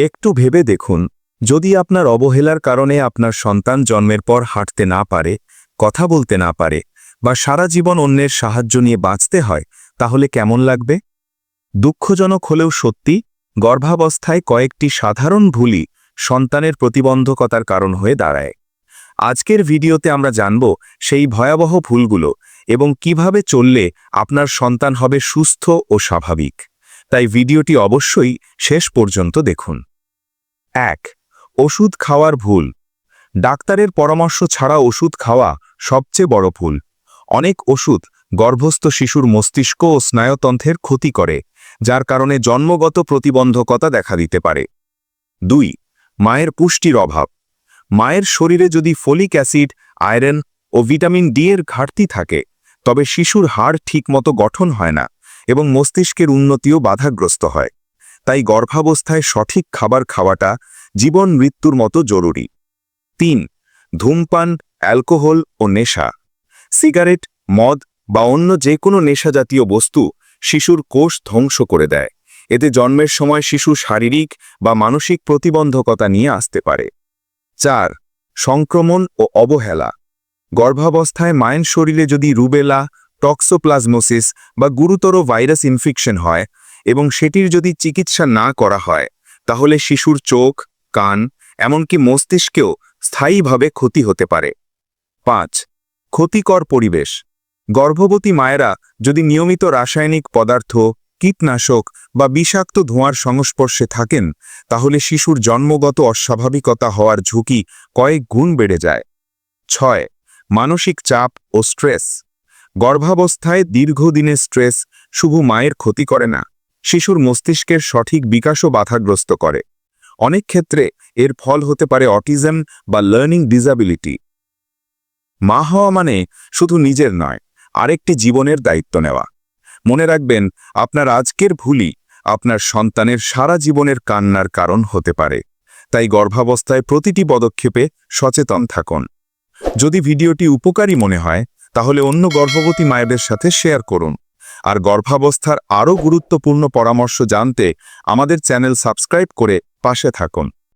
একটু ভেবে দেখুন, যদি আপনার অবহেলার কারণে আপনার সন্তান জন্মের পর হাঁটতে না পারে, কথা বলতে না পারে, বা সারা জীবন অন্যের সাহায্য নিয়ে বাঁচতে হয়, তাহলে কেমন লাগবে? দুঃখজনক হলেও সত্যি, গর্ভাবস্থায় কয়েকটি সাধারণ ভুলই সন্তানের প্রতিবন্ধকতার কারণ হয়ে দাঁড়ায়। আজকের ভিডিওতে আমরা জানব সেই ভয়াবহ ভুলগুলো এবং কীভাবে চললে আপনার সন্তান হবে সুস্থ ও স্বাভাবিক। তাই ভিডিওটি অবশ্যই শেষ পর্যন্ত দেখুন। এক, ওষুধ খাওয়ার ভুল। ডাক্তারের পরামর্শ ছাড়া ওষুধ খাওয়া সবচেয়ে বড় ভুল। অনেক ওষুধ গর্ভস্থ শিশুর মস্তিষ্ক ও স্নায়ুতন্ত্রের ক্ষতি করে, যার কারণে জন্মগত প্রতিবন্ধকতা দেখা দিতে পারে। দুই, মায়ের পুষ্টির অভাব। মায়ের শরীরে যদি ফলিক অ্যাসিড, আয়রন ও ভিটামিন ডি এর ঘাটতি থাকে, তবে শিশুর হাড় ঠিকমতো গঠন হয় না এবং মস্তিষ্কের উন্নতিও বাধাগ্রস্ত হয়। তাই গর্ভাবস্থায় সঠিক খাবার খাওয়াটা জীবন মৃত্যুর মতো জরুরি। তিন, ধূমপান, অ্যালকোহল ও নেশা। সিগারেট, মদ বা অন্য যে কোনো নেশাজাতীয় বস্তু শিশুর কোষ ধ্বংস করে দেয়। এতে জন্মের সময় শিশু শারীরিক বা মানসিক প্রতিবন্ধকতা নিয়ে আসতে পারে। চার, সংক্রমণ ও অবহেলা। গর্ভাবস্থায় মায়ের শরীরে যদি রুবেলা, টক্সোপ্লাজমোসিস বা গুরুতর ভাইরাস ইনফেকশন হয় এবং সেটির যদি চিকিৎসা না করা হয়, তাহলে শিশুর চোখ, কান, এমনকি মস্তিষ্কেও স্থায়ীভাবে ক্ষতি হতে পারে। পাঁচ, ক্ষতিকর পরিবেশ। গর্ভবতী মায়েরা যদি নিয়মিত রাসায়নিক পদার্থ, কীটনাশক বা বিষাক্ত ধোঁয়ার সংস্পর্শে থাকেন, তাহলে শিশুর জন্মগত অস্বাভাবিকতা হওয়ার ঝুঁকি কয়েক গুণ বেড়ে যায়। ছয়, মানসিক চাপ ও স্ট্রেস। গর্ভাবস্থায় দীর্ঘদিনের স্ট্রেস শুধু মায়ের ক্ষতি করে না শিশুর মস্তিষ্কের সঠিক বিকাশও বাধাগ্রস্ত করে। অনেক ক্ষেত্রে এর ফল হতে পারে অটিজম বা লার্নিং ডিসাবিলিটি। মা হওয়া মানে শুধু নিজের নয়, আরেকটি জীবনের দায়িত্ব নেওয়া। মনে রাখবেন, আপনার আজকের ভুলই আপনার সন্তানের সারা জীবনের কান্নার কারণ হতে পারে। তাই গর্ভাবস্থায় প্রতিটি পদক্ষেপে সচেতন থাকুন। যদি ভিডিওটি উপকারী মনে হয়, তাহলে অন্য গর্ভবতী মায়েদের সাথে শেয়ার করুন। আর গর্ভাবস্থার আরও গুরুত্বপূর্ণ পরামর্শ জানতে আমাদের চ্যানেল সাবস্ক্রাইব করে পাশে থাকুন।